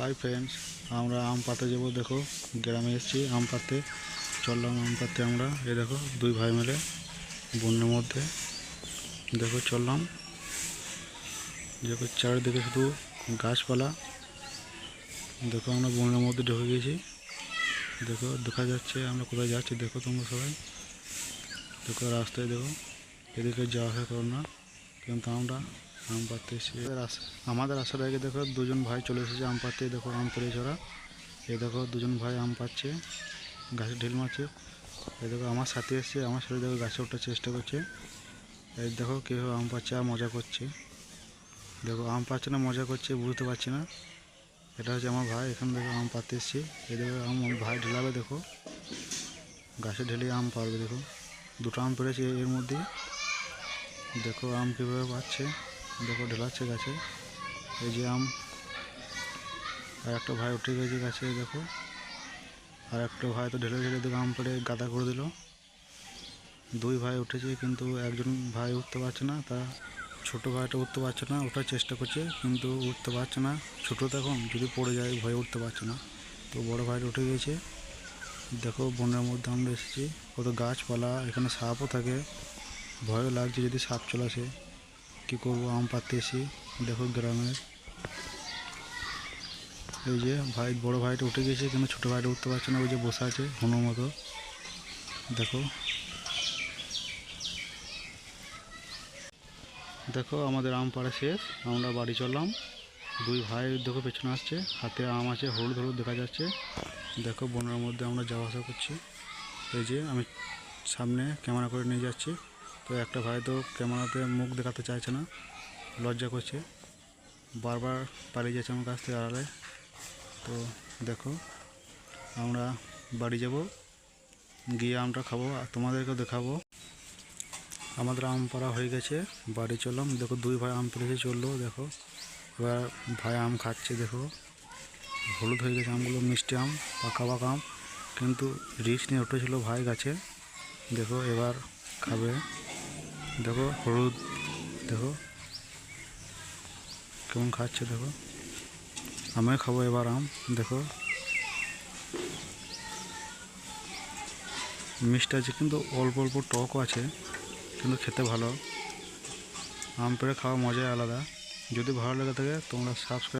Hi friends আমরা আম পাতে যাব, দেখো, গ্রামে এসেছি আম পাতে চললাম আম পাতে আমরা, এই দেখো, দুই ভাই মিলে বন্যের মধ্যে। দেখো, চললাম। দেখো, চারিদিকে শুধু গাছপালা। দেখো, আমরা বনের মধ্যে ঢুকে গেছি দেখো, দেখা যাচ্ছে আমরা কোথায় যাচ্ছি, দেখো তোমরা সবাই। দেখো, রাস্তায় দেখো, এদিকে যাওয়া আসা করো না, কিন্তু আমরা আম পাড়তে এসেছি আমাদের আসার আগে দেখো দুজন ভাই চলে এসেছে আম পাড়তে দেখো আম পেড়েছে ওরা। এই দেখো দুজন ভাই আম পাচ্ছে গাছে ঢিল মারছে। এই দেখো আমার সাথে এসছে আমার সাথে দেখো গাছে ওঠার চেষ্টা করছে। এই দেখো কেউ আম পাচ্ছে আর মজা করছে। দেখো আম পাচ্ছে না মজা করছে বুঝতে পারছি না। এটা হচ্ছে আমার ভাই, এখানে দেখো আম পাতে এসছি। এই দেখো আম ভাই ঢেলাবে দেখো। গাছে ঢেলে আম পারবে দেখো। দুটো আম পেড়েছে এর মধ্যে। দেখো আম কীভাবে পাচ্ছে দেখো, ঢেলাচ্ছে গাছে। এই যে আম। আর একটা ভাই উঠে গেছে গাছে, দেখো। আর একটা ভাই তো ঢেলে ঢেলে দেখো, আম পেড়ে গাদা করে দিল। দুই ভাই উঠেছে, কিন্তু একজন ভাই উঠতে পারছে না, তা ছোট ভাইটা উঠতে পারছে না, ওঠার চেষ্টা করছে, কিন্তু উঠতে পারছে না। ছোটো তখন যদি পড়ে যায়, ভয়ে উঠতে পারছে না। তো বড় ভাইটা উঠে গেছে। দেখো, বনের মধ্যে আমরা এসেছি। কত গাছপালা, এখানে সাপও থাকে। ভয়ও লাগছে যদি সাপ চলে আসে। কী করব? আম এসি দেখো গ্রামের। এই যে ভাই, বড় ভাইটা উঠে গেছে, কিন্তু ছোটো ভাইটা উঠতে পারছে না, ওই যে বসে আছে হনুর মতো। দেখো। দেখো, আমাদের আম পাড়া শেষ। আমরা বাড়ি চললাম। দুই ভাই দেখো পেছনে আসছে। হাতে আম আছে, হলুদ হলুদ দেখা যাচ্ছে। দেখো, বনের মধ্যে আমরা যাওয়া আসা করছি। এই যে আমি সামনে ক্যামেরা করে নিয়ে যাচ্ছি। তো একটা ভাই তো ক্যামেরাতে মুখ দেখাতে চাইছে না, লজ্জা করছে। বারবার পালিয়ে যাচ্ছে আমার কাছ থেকে আড়ালে। তো দেখো, আমরা বাড়ি যাব, গিয়ে আমটা খাব আর তোমাদেরকেও দেখাবো। আমাদের আম পাড়া হয়ে গেছে, বাড়ি চললাম। দেখো, দুই ভাই আম পেরেছে চলল, দেখো। এবার ভাই আম খাচ্ছে, দেখো। হলুদ হয়ে গেছে আমগুলো, মিষ্টি আম, পাকা পাকা আম। কিন্তু রিক্স নিয়ে উঠেছিল ভাই গাছে। দেখো, এবার খাবে। দেখো, হলুদ, দেখো। কেমন খাচ্ছে, দেখো। আমিও খাব এবার আম, দেখো। মিষ্টি আছে, কিন্তু অল্প অল্প টকও আছে, কিন্তু খেতে ভালো। আম পেড়ে খাওয়া মজাই আলাদা। যদি ভালো লেগে থাকে, তোমরা সাবস্ক্রাইব